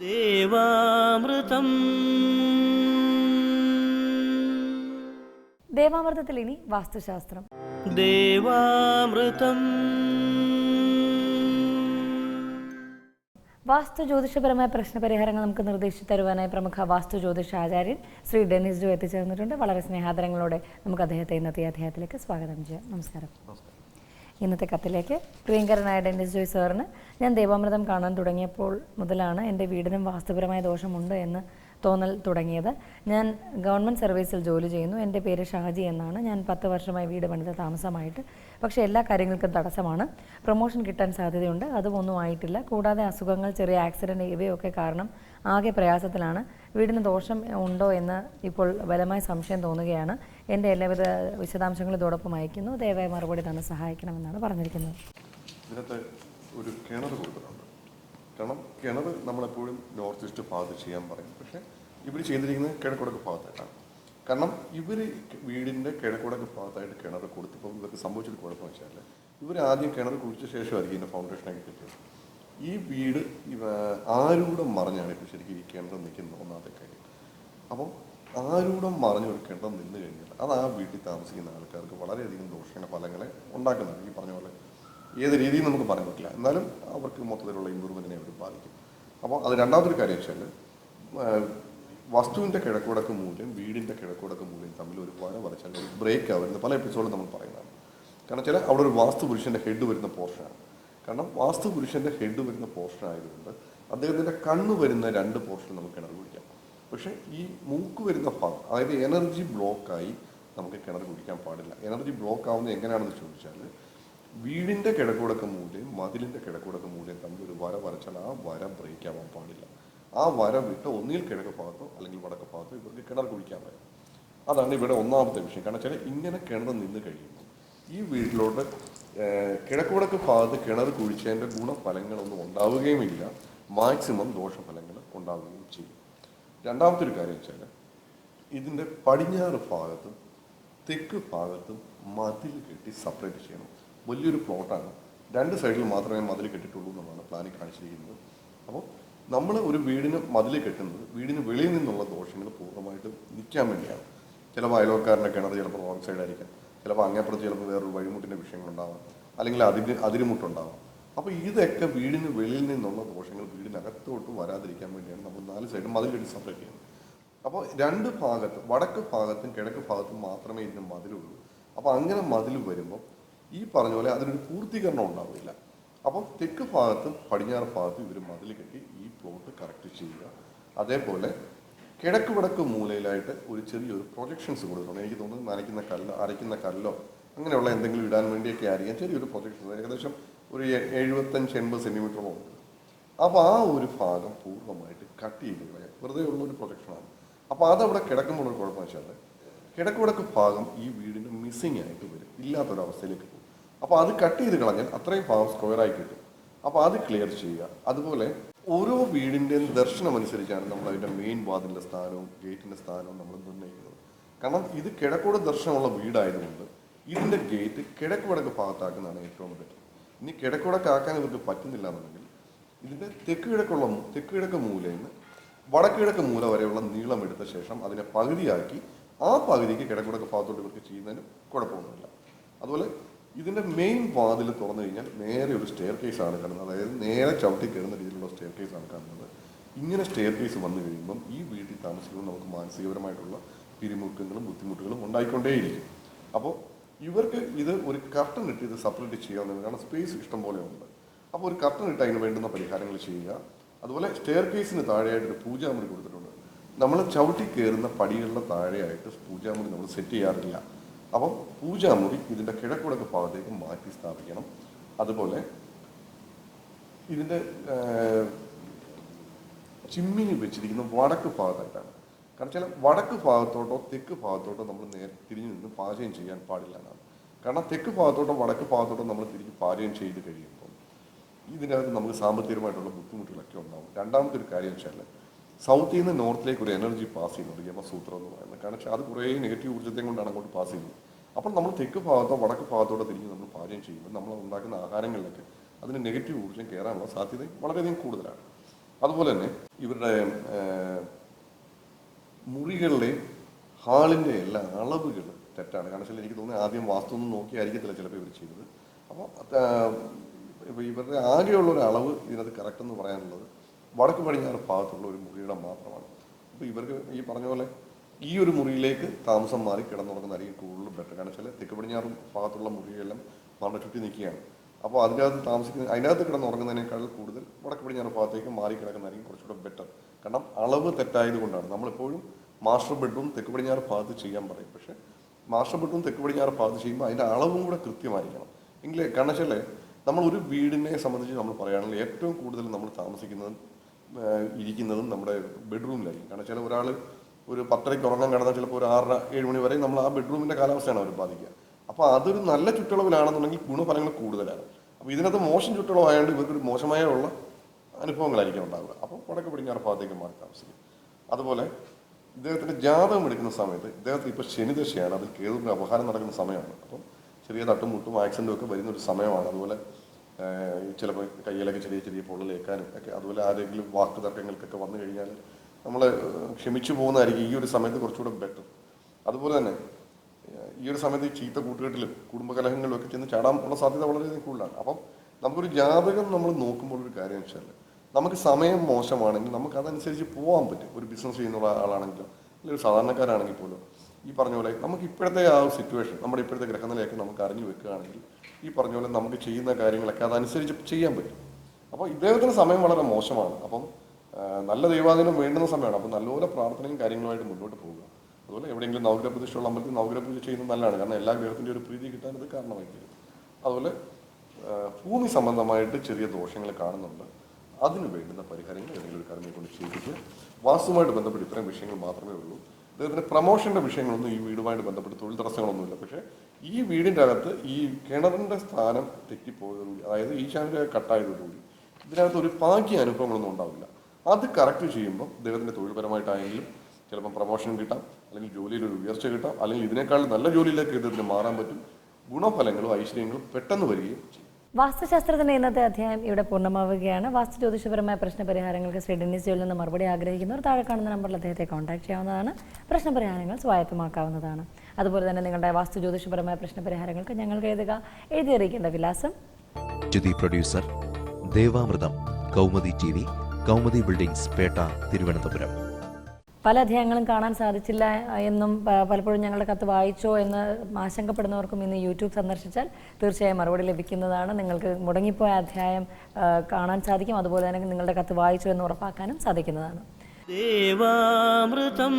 ദേവാമൃതം. ദേവാമൃതത്തിൽ ഇനി വാസ്തുശാസ്ത്രം. ദേവാമൃതം. വാസ്തു ജ്യോതിഷപരമായ പ്രശ്നപരിഹാരങ്ങൾ നമുക്ക് നിർദ്ദേശിച്ചു തരുവാനായി പ്രമുഖ വാസ്തു ജ്യോതിഷ ആചാര്യൻ ശ്രീ ഡെന്നിസ് ജോ എത്തിച്ചേർന്നിട്ടുണ്ട്. വളരെ സ്നേഹാദരങ്ങളോടെ നമുക്ക് അദ്ദേഹത്തെ ഇന്നത്തെ അദ്ദേഹത്തിലേക്ക് അധ്യായത്തിലേക്ക് സ്വാഗതം ചെയ്യാം. നമസ്കാരം. ഇന്നത്തെ കത്തിലേക്ക് പ്രിയങ്കരനായ ഡെന്നിസ് ജോയ് സാറിന്. ഞാൻ ദേവാമൃതം കാണാൻ തുടങ്ങിയപ്പോൾ മുതലാണ് എന്റെ വീടിനും വാസ്തുപരമായ ദോഷമുണ്ട് എന്ന് തോന്നൽ തുടങ്ങിയത്. ഞാൻ ഗവൺമെന്റ് സർവീസിൽ ജോലി ചെയ്യുന്നു. എന്റെ പേര് ഷാജി എന്നാണ്. ഞാൻ പത്ത് വർഷമായി വീട് പണിത താമസമായിട്ട്. പക്ഷേ എല്ലാ കാര്യങ്ങൾക്കും തടസ്സമാണ്. പ്രൊമോഷൻ കിട്ടാൻ സാധ്യതയുണ്ട്. അതും ഒന്നും ആയിട്ടില്ല. കൂടാതെ അസുഖങ്ങൾ ചെറിയ ആക്സിഡന്റ് ഇവയൊക്കെ കാരണം ആകെ പ്രയാസത്തിലാണ്. വീടിന് ദോഷം ഉണ്ടോ എന്ന് ഇപ്പോൾ ബലമായ സംശയം തോന്നുകയാണ്. എന്റെ എല്ലാവിധ വിശദാംശങ്ങളും ഇതോടൊപ്പം അയക്കുന്നു ദയവായി മറുപടി തന്നെ സഹായിക്കണമെന്നാണ് പറഞ്ഞിരിക്കുന്നത്. ഇതിനകത്ത് ഒരു കിണർ കൊടുത്തിട്ടുണ്ട്. കാരണം കിണർ നമ്മളെപ്പോഴും നോർത്ത് ഈസ്റ്റ് ഭാഗത്ത് ചെയ്യാൻ പറയും. പക്ഷേ ഇവർ ചെയ്തിരിക്കുന്നത് കിഴക്കുടക്ക് ഭാഗത്തായിട്ടാണ്. കാരണം ഇവർ വീടിന്റെ കിഴക്കുടക്ക് ഭാഗത്തായിട്ട് കിണർ കൊടുത്തപ്പോൾ ഇവർക്ക് സംഭവിച്ചൊരു കുഴപ്പമെന്ന് വെച്ചാൽ ഇവർ ആദ്യം കിണർ കുഴിച്ച ശേഷമായിരിക്കും ഇതിന്റെ ഫൗണ്ടേഷനൊക്കെ കിട്ടിയത്. ഈ വീട് ആരൂടം മറിഞ്ഞാണ് ഇപ്പോൾ ശരിക്കും ഈ കിണർ നിൽക്കുന്നത് ഒന്നാമത്തെ കാര്യം. അപ്പം ആരൂടം മറിഞ്ഞു കൊടുക്കേണ്ടത് നിന്ന് കഴിഞ്ഞാൽ അത് ആ വീട്ടിൽ താമസിക്കുന്ന ആൾക്കാർക്ക് വളരെയധികം ദോഷണ ഫലങ്ങളെ ഉണ്ടാക്കുന്നുണ്ട്. ഈ പറഞ്ഞ പോലെ ഏത് രീതിയിൽ നമുക്ക് പറയാൻ പറ്റില്ല. എന്നാലും അവർക്ക് മൊത്തത്തിലുള്ള ഇമ്പ്രൂവ്മെന്റിനെ അവർ ബാധിക്കും. അപ്പോൾ അത് രണ്ടാമത്തെ കാര്യം വെച്ചാൽ വസ്തുവിന്റെ കിഴക്കുടക്ക് മൂല്യം വീടിന്റെ കിഴക്കുടക്ക് മൂല്യം തമ്മിൽ ഒരു വര വരച്ചാൽ ബ്രേക്ക് ആവുന്നത് പല എപ്പിസോഡിൽ നമ്മൾ പറയുന്നതാണ്. കാരണം വെച്ചാൽ അവിടെ ഒരു വാസ്തു പുരുഷന്റെ ഹെഡ് വരുന്ന പോർഷനാണ് കാരണം വാസ്തു പുരുഷന്റെ ഹെഡ് വരുന്ന പോർഷൻ ആയതുകൊണ്ട് അദ്ദേഹത്തിന്റെ കണ്ണ് വരുന്ന രണ്ട് പോർഷൻ നമുക്ക് കിണർ കുടിക്കാം. പക്ഷേ ഈ മൂക്ക് വരുന്ന ഭാഗം അതായത് എനർജി ബ്ലോക്കായി നമുക്ക് കിണർ കുടിക്കാൻ പാടില്ല. എനർജി ബ്ലോക്ക് ആവുന്നത് എങ്ങനെയാണെന്ന് ചോദിച്ചാൽ വീടിന്റെ കിഴക്കുടക്ക മൂല്യം മതിലിന്റെ കിഴക്കുടക്ക മൂല്യം തമ്മിൽ ഒരു വര വരച്ചാൽ ആ വര ബ്രേക്ക് ആവാൻ പാടില്ല. ആ വര വിട്ട് ഒന്നിൽ കിഴക്ക് ഭാഗത്തോ അല്ലെങ്കിൽ വടക്ക് ഭാഗത്തോ ഇവർക്ക് കിണർ കുടിക്കാൻ പറ്റും അതാണ് ഇവിടെ ഒന്നാമത്തെ വിഷയം. കാരണം വെച്ചാൽ ഇങ്ങനെ കിണർ നിന്ന് കഴിയുമ്പോൾ ഈ വീട്ടിലോട്ട് കിഴക്കുവടക്ക് ഭാഗത്ത് കിണർ കുഴിച്ചതിന്റെ ഗുണഫലങ്ങളൊന്നും ഉണ്ടാവുകയുമില്ല. മാക്സിമം ദോഷഫലങ്ങൾ ഉണ്ടാവുകയും ചെയ്യും. രണ്ടാമത്തെ ഒരു കാര്യം വെച്ചാൽ ഇതിന്റെ പടിഞ്ഞാറ് ഭാഗത്തും തെക്ക് ഭാഗത്തും മതിൽ കെട്ടി സെപ്പറേറ്റ് ചെയ്യണം. വലിയൊരു പ്ലോട്ടാണ് രണ്ട് സൈഡിൽ മാത്രമേ മതിൽ കെട്ടിയിട്ടുള്ളൂ എന്നുള്ളതാണ് പ്ലാനിൽ കാണിച്ചിരിക്കുന്നത്. അപ്പോൾ നമ്മൾ ഒരു വീടിന് മതിൽ കെട്ടുന്നത് വീടിന് വെളിയിൽ നിന്നുള്ള ദോഷങ്ങൾ പൂർണമായിട്ടും നിൽക്കാൻ വേണ്ടിയാണ്. ചിലപ്പോൾ അയൽവക്കാരന്റെ കിണർ ചിലപ്പോൾ റോങ് സൈഡ് ആയിരിക്കാം. ചിലപ്പോൾ അങ്ങേപ്പുറത്ത് ചിലപ്പോൾ വേറൊരു വഴിമുട്ടിന്റെ വിഷയങ്ങളുണ്ടാവാം. അല്ലെങ്കിൽ അതിന് അതിരുമുട്ടുണ്ടാവാം. അപ്പോൾ ഇതൊക്കെ വീടിന് വെളിയിൽ നിന്നുള്ള ദോഷങ്ങൾ വീടിനകത്തോട്ട് വരാതിരിക്കാൻ വേണ്ടിയാണ് നമ്മൾ നാല് സൈഡും മതിൽ കെട്ടി സെപ്പറേറ്റ് ചെയ്യുന്നത്. അപ്പോൾ രണ്ട് ഭാഗത്തും വടക്ക് ഭാഗത്തും കിഴക്ക് ഭാഗത്തും മാത്രമേ ഇതിന് മതിലുള്ളൂ. അപ്പോൾ അങ്ങനെ മതിൽ വരുമ്പോൾ ഈ പറഞ്ഞ പോലെ അതിനൊരു പൂർത്തീകരണം ഉണ്ടാവില്ല. അപ്പം തെക്ക് ഭാഗത്തും പടിഞ്ഞാറ് ഭാഗത്തും ഇവർ മതിൽ കെട്ടി ഈ പ്ലോട്ട് കറക്റ്റ് ചെയ്യുക. അതേപോലെ കിഴക്ക് വടക്ക് മൂലയിലായിട്ട് ഒരു ചെറിയൊരു പ്രൊജക്ഷൻസ് കൊടുക്കണം എനിക്ക് തോന്നുന്നു നനയ്ക്കുന്ന കല്ല് അരയ്ക്കുന്ന കല്ലോ അങ്ങനെയുള്ള എന്തെങ്കിലും ഇടാൻ വേണ്ടിയൊക്കെ ആയിരിക്കാം. ചെറിയൊരു പ്രൊജക്ഷൻ ഏകദേശം ഒരു എഴുപത്തഞ്ച് എൺപത് സെന്റിമീറ്ററോളം ഉണ്ട് അപ്പോൾ ആ ഒരു ഭാഗം പൂർണമായിട്ട് കട്ട് ചെയ്ത് കളയാം. വെറുതെ ഉള്ള ഒരു പ്രൊജക്ഷനാണ് അപ്പോൾ അതവിടെ കിടക്കുമ്പോൾ കുഴപ്പം വെച്ചാൽ കിടക്ക് വടക്ക് ഭാഗം ഈ വീടിന് മിസ്സിങ് ആയിട്ട് വരും. ഇല്ലാത്തൊരവസ്ഥയിലേക്ക് പോകും. അപ്പോൾ അത് കട്ട് ചെയ്ത് കളഞ്ഞാൽ അത്രയും ഭാഗം സ്ക്വയറായി കിട്ടും. അപ്പോൾ അത് ക്ലിയർ ചെയ്യുക. അതുപോലെ ഓരോ വീടിന്റെയും ദർശനം അനുസരിച്ചാണ് നമ്മൾ അതിന്റെ മെയിൻ വാതിലിന്റെ സ്ഥാനവും ഗേറ്റിന്റെ സ്ഥാനവും നമ്മൾ നിർണയിക്കുന്നത്. കാരണം ഇത് കിഴക്കോട് ദർശനമുള്ള വീടായതുകൊണ്ട് ഇതിന്റെ ഗേറ്റ് കിഴക്ക് വടക്ക് ഭാഗത്താക്കുന്നതാണ് ഏറ്റവും ബെറ്റർ ഇനി കിഴക്കുടക്കാക്കാൻ ഇവർക്ക് പറ്റുന്നില്ല എന്നുണ്ടെങ്കിൽ ഇതിന്റെ തെക്ക് കിഴക്കുള്ള തെക്ക് കിഴക്ക് മൂലയിൽ നിന്ന് വടക്ക് കിഴക്ക് മൂല വരെയുള്ള നീളം എടുത്ത ശേഷം അതിനെ പകുതിയാക്കി ആ പകുതിക്ക് കിഴക്കുടക്ക് ഭാഗത്തോട്ട് ഇവർക്ക് ചെയ്യുന്നതിന് കുഴപ്പമൊന്നുമില്ല. അതുപോലെ ഇതിന്റെ മെയിൻ വാതിൽ തുറന്നു കഴിഞ്ഞാൽ നേരെ ഒരു സ്റ്റെയർ കേസ് ആണ് കാണുന്നത്. അതായത് നേരെ ചവിട്ടി കയറുന്ന രീതിയിലുള്ള സ്റ്റെയർ കേസ് ആണ് കാണുന്നത്. ഇങ്ങനെ സ്റ്റെയർ കേസ് വന്നു കഴിയുമ്പം ഈ വീട്ടിൽ താമസിക്കുമ്പോൾ നമുക്ക് മാനസികപരമായിട്ടുള്ള പിരിമുറുക്കങ്ങളും ബുദ്ധിമുട്ടുകളും ഉണ്ടായിക്കൊണ്ടേയിരിക്കും. അപ്പോൾ ഇവർക്ക് ഇത് ഒരു കർട്ടൻ ഇട്ട് ഇത് സെപ്പറേറ്റ് ചെയ്യാവുന്നതാണ് കാരണം സ്പേസ് ഇഷ്ടം പോലെ ഉണ്ട്. അപ്പോൾ ഒരു കർട്ടൻ ഇട്ട് അതിന് വേണ്ടുന്ന പരിഹാരങ്ങൾ ചെയ്യുക. അതുപോലെ സ്റ്റെയർ കേസിന് താഴെയായിട്ട് ഒരു പൂജാമുറി കൊടുത്തിട്ടുണ്ട്. നമ്മൾ ചവിട്ടി കയറുന്ന പടികളുടെ താഴെയായിട്ട് പൂജാമുറി നമ്മൾ സെറ്റ് ചെയ്യാറില്ല. അപ്പം പൂജാമുറി ഇതിന്റെ കിഴക്കുടക്ക് ഭാഗത്തേക്ക് മാറ്റി സ്ഥാപിക്കണം. അതുപോലെ ഇതിന്റെ ചിമ്മിനി വെച്ചിരിക്കുന്ന വടക്ക് ഭാഗത്തായിട്ടാണ്. കാരണം ചില വടക്ക് ഭാഗത്തോട്ടോ തെക്ക് ഭാഗത്തോട്ടോ നമ്മൾ നേരെ തിരിഞ്ഞു നിന്ന് പാചകം ചെയ്യാൻ പാടില്ല എന്നാണ്. കാരണം തെക്ക് ഭാഗത്തോട്ടോ വടക്ക് ഭാഗത്തോട്ടോ നമ്മൾ തിരിഞ്ഞ് പാചകം ചെയ്ത് കഴിയുമ്പോൾ ഇതിനകത്ത് നമുക്ക് സാമ്പത്തികമായിട്ടുള്ള ബുദ്ധിമുട്ടുകളൊക്കെ ഉണ്ടാവും. രണ്ടാമത്തെ ഒരു കാര്യം വെച്ചാൽ സൗത്തിൽ നിന്ന് നോർത്തിലേക്ക് ഒരു എനർജി പാസ് ചെയ്യുന്നുണ്ട് യമസൂത്രം എന്ന് പറയുന്നത്. കാരണം അത് കുറേ നെഗറ്റീവ് ഊർജത്തെ കൊണ്ടാണ് അങ്ങോട്ട് പാസ് ചെയ്യുന്നത്. അപ്പോൾ നമ്മൾ തെക്ക് ഭാഗത്തോ വടക്ക് ഭാഗത്തോടെ തിരിഞ്ഞ് നമ്മൾ പാചകം ചെയ്യുമ്പോൾ നമ്മൾ ഉണ്ടാക്കുന്ന ആഹാരങ്ങളിലൊക്കെ അതിന് നെഗറ്റീവ് ഊർജം കയറാനുള്ള സാധ്യത വളരെയധികം കൂടുതലാണ്. അതുപോലെ തന്നെ ഇവരുടെ മുറികളിലെ ഹാളിന്റെ എല്ലാ അളവുകൾ തെറ്റാണ്. കാരണം വെച്ചാൽ എനിക്ക് തോന്നുന്നത് ആദ്യം വാസ്തു ഒന്നും നോക്കിയായിരിക്കത്തില്ല ചിലപ്പോൾ ഇവർ ചെയ്തത് അപ്പോൾ ഇവരുടെ ആകെയുള്ള ഒരു അളവ് ഇതിനകത്ത് കറക്റ്റ് എന്ന് പറയാനുള്ളത് വടക്ക് പടിഞ്ഞാറ് ഭാഗത്തുള്ള ഒരു മുറിയുടെ മാത്രമാണ്. അപ്പോൾ ഇവർക്ക് ഈ പറഞ്ഞ പോലെ ഈ ഒരു മുറിയിലേക്ക് താമസം മാറി കിടന്നുറങ്ങുന്നതായിരിക്കും കൂടുതൽ ബെറ്റർ കാരണം വെച്ചാൽ തെക്ക് പടിഞ്ഞാറും ഭാഗത്തുള്ള മുറികളെല്ലാം മണ്ണ ചുറ്റി നിൽക്കുകയാണ്. അപ്പോൾ അതിനകത്ത് താമസിക്കുന്ന അതിനകത്ത് കിടന്നുറങ്ങുന്നതിനേക്കാൾ കൂടുതൽ വടക്ക് പടിഞ്ഞാറ് ഭാഗത്തേക്ക് മാറി കിടക്കുന്നതായിരിക്കും കുറച്ചുകൂടെ ബെറ്റർ കാരണം അളവ് തെറ്റായത് കൊണ്ടാണ്. നമ്മളെപ്പോഴും മാസ്റ്റർ ബെഡ്റൂം തെക്ക് പടിഞ്ഞാറ് ഭാഗത്ത് ചെയ്യാൻ പറയും. പക്ഷേ മാസ്റ്റർ ബെഡ്റൂം തെക്ക് പടിഞ്ഞാറ് ഭാഗത്ത് ചെയ്യുമ്പോൾ അതിന്റെ അളവും കൂടെ കൃത്യമായിരിക്കണം. എങ്കിലേ കാരണം വെച്ചാൽ നമ്മൾ ഒരു വീടിനെ സംബന്ധിച്ച് നമ്മൾ പറയുകയാണെങ്കിൽ ഏറ്റവും കൂടുതൽ നമ്മൾ താമസിക്കുന്നതും ഇരിക്കുന്നതും നമ്മുടെ ബെഡ്റൂമിലായിരിക്കും കാരണം ചില ഒരാൾ ഒരു പത്തരയ്ക്ക് ഉറങ്ങാൻ കിടന്നാൽ ചിലപ്പോൾ ഒരു ആറര ഏഴ് മണി വരെ നമ്മൾ ആ ബെഡ്റൂമിന്റെ കാലാവസ്ഥയാണ് അവർ ബാധിക്കുക. അപ്പോൾ അതൊരു നല്ല ചുറ്റളവിലാണെന്നുണ്ടെങ്കിൽ ഗുണഫലങ്ങൾ കൂടുതലാണ്. അപ്പോൾ ഇതിനകത്ത് മോശം ചുറ്റളവായതുകൊണ്ട് ഇവർക്കൊരു മോശമായ ഉള്ള അനുഭവങ്ങളായിരിക്കും ഉണ്ടാവുക. അപ്പോൾ വടക്ക് പടിഞ്ഞാറ് ഭാഗത്തേക്ക് മാറി താമസിക്കും. അതുപോലെ ഇദ്ദേഹത്തിന്റെ ജാതകം എടുക്കുന്ന സമയത്ത് ഇദ്ദേഹത്തിന് ഇപ്പോൾ ശനിദശയാണ് അതിൽ കേതുവിന്റെ അപഹാരം നടക്കുന്ന സമയമാണ്. അപ്പം ചെറിയ തട്ടും മുട്ടും ആക്സിഡന്റും ഒക്കെ വരുന്ന ഒരു സമയമാണ്. അതുപോലെ ചിലപ്പോൾ കയ്യിലൊക്കെ ചെറിയ ചെറിയ പൊള്ളലേക്കാനും ഒക്കെ. അതുപോലെ ആരെങ്കിലും വാക്ക് തർക്കങ്ങൾക്കൊക്കെ വന്നു കഴിഞ്ഞാൽ നമ്മൾ ക്ഷമിച്ചു പോകുന്നതായിരിക്കും. ഈ ഒരു സമയത്ത് കുറച്ചുകൂടെ ബെറ്റർ അതുപോലെ തന്നെ ഈ ഒരു സമയത്ത് ചീത്ത കൂട്ടുകെട്ടിലും കുടുംബകലഹങ്ങളിലും ഒക്കെ ചെന്ന് ചാടാൻ ഉള്ള സാധ്യത വളരെയധികം കൂടുതലാണ്. അപ്പം നമുക്കൊരു ജാതകം നമ്മൾ നോക്കുമ്പോൾ ഒരു കാര്യം വെച്ചാൽ നമുക്ക് സമയം മോശമാണെങ്കിൽ നമുക്ക് അതനുസരിച്ച് പോകാൻ പറ്റും. ഒരു ബിസിനസ് ചെയ്യുന്ന ആളാണെങ്കിലും അല്ലെങ്കിൽ ഒരു സാധാരണക്കാരാണെങ്കിൽ പോലും. ഈ പറഞ്ഞ പോലെ നമുക്ക് ഇപ്പോഴത്തെ ആ ഒരു സിറ്റുവേഷൻ നമ്മുടെ ഇപ്പോഴത്തെ ഗ്രഹനിലയൊക്കെ നമുക്ക് അറിഞ്ഞു വെക്കുകയാണെങ്കിൽ ഈ പറഞ്ഞ പോലെ നമുക്ക് ചെയ്യുന്ന കാര്യങ്ങളൊക്കെ അതനുസരിച്ച് ചെയ്യാൻ പറ്റും. അപ്പോൾ ഇദ്ദേഹത്തിന് സമയം വളരെ മോശമാണ്. അപ്പം നല്ല ദൈവാധീനം വേണ്ടുന്ന സമയമാണ്. അപ്പം നല്ലപോലെ പ്രാർത്ഥനയും കാര്യങ്ങളുമായിട്ട് മുന്നോട്ട് പോകുക അതുപോലെ എവിടെയെങ്കിലും നവഗ്രഹ പ്രതിഷ്ഠയുള്ള അമ്പലത്തിൽ നവഗ്രഹ പ്രതിഷ്ഠ ചെയ്യുന്നത് നല്ലതാണ്. കാരണം എല്ലാ ഗ്രഹത്തിന്റെ ഒരു പ്രീതി കിട്ടാൻ ഇത് കാരണമായി തീരും അതുപോലെ ഭൂമി സംബന്ധമായിട്ട് ചെറിയ ദോഷങ്ങൾ കാണുന്നുണ്ട്. അതിന് വേണ്ടുന്ന പരിഹാരങ്ങൾ ഏതെങ്കിലും ഒരു കർമ്മയെ കൊണ്ട് ചെയ്യിപ്പിക്കുക. വാസ്തുവുമായിട്ട് ബന്ധപ്പെട്ട് ഇത്തരം വിഷയങ്ങൾ മാത്രമേ ഉള്ളൂ. അദ്ദേഹത്തിന് പ്രമോഷന്റെ വിഷയങ്ങളൊന്നും ഈ വീടുമായിട്ട് ബന്ധപ്പെട്ട് തൊഴിൽ തടസ്സങ്ങളൊന്നുമില്ല പക്ഷേ ഈ വീടിന്റെ അകത്ത് ഈ കിണറിന്റെ സ്ഥാനം തെറ്റിപ്പോയതോടുകൂടി അതായത് ഈ ഈശാന്റെ കട്ടായതോടുകൂടി ഇതിനകത്ത് ഒരു ഭാഗ്യ അനുഭവങ്ങളൊന്നും ഉണ്ടാവില്ല. അത് കറക്റ്റ് ചെയ്യുമ്പോൾ അദ്ദേഹത്തിന്റെ തൊഴിൽപരമായിട്ടായെങ്കിലും ചിലപ്പം പ്രമോഷൻ കിട്ടാം അല്ലെങ്കിൽ ജോലിയിൽ ഒരു ഉയർച്ച കിട്ടാം അല്ലെങ്കിൽ ഇതിനേക്കാൾ നല്ല ജോലിയിലേക്ക് ഇദ്ദേഹത്തിന് മാറാൻ പറ്റും. ഗുണഫലങ്ങളും ഐശ്വര്യങ്ങളും പെട്ടെന്ന് വരികയും ചെയ്യും. വാസ്തുശാസ്ത്രത്തിന്റെ ഇന്നത്തെ അധ്യായം ഇവിടെ പൂർണമാവുകയാണ്. വാസ്തു ജ്യോതിഷപരമായ പ്രശ്നപരിഹാരങ്ങൾക്ക് ശ്രീ ഡെന്നിസ് ജോലിൽ നിന്ന് മറുപടി ആഗ്രഹിക്കുന്നവർ താഴെ കാണുന്ന നമ്പറിൽ അദ്ദേഹത്തെ കോൺടാക്ട് ചെയ്യാവുന്നതാണ്. പ്രശ്ന പരിഹാരങ്ങൾ സ്വായത്തമാക്കാവുന്നതാണ്. അതുപോലെ തന്നെ നിങ്ങളുടെ വാസ്തു ജ്യോതിഷപരമായ പ്രശ്ന പരിഹാരങ്ങൾക്ക് ഞങ്ങൾക്ക് എഴുതുക. എഴുതി അറിയിക്കേണ്ട വിലാസം. ജ്യുതി producer ദേവാമൃതം Kaumudi T V Kaumudi buildings Petta Thiruvananthapuram. പല അധ്യായങ്ങളും കാണാൻ സാധിച്ചില്ല എന്നും പലപ്പോഴും ഞങ്ങളുടെ കത്ത് വായിച്ചോ എന്ന് ആശങ്കപ്പെടുന്നവർക്കും ഇന്ന് യൂട്യൂബ് സന്ദർശിച്ചാൽ തീർച്ചയായും മറുപടി ലഭിക്കുന്നതാണ്. നിങ്ങൾക്ക് മുടങ്ങിപ്പോയ അധ്യായം കാണാൻ സാധിക്കും. അതുപോലെ തന്നെ നിങ്ങളുടെ കത്ത് വായിച്ചോ എന്ന് ഉറപ്പാക്കാനും സാധിക്കുന്നതാണ്. ദേവാമൃതം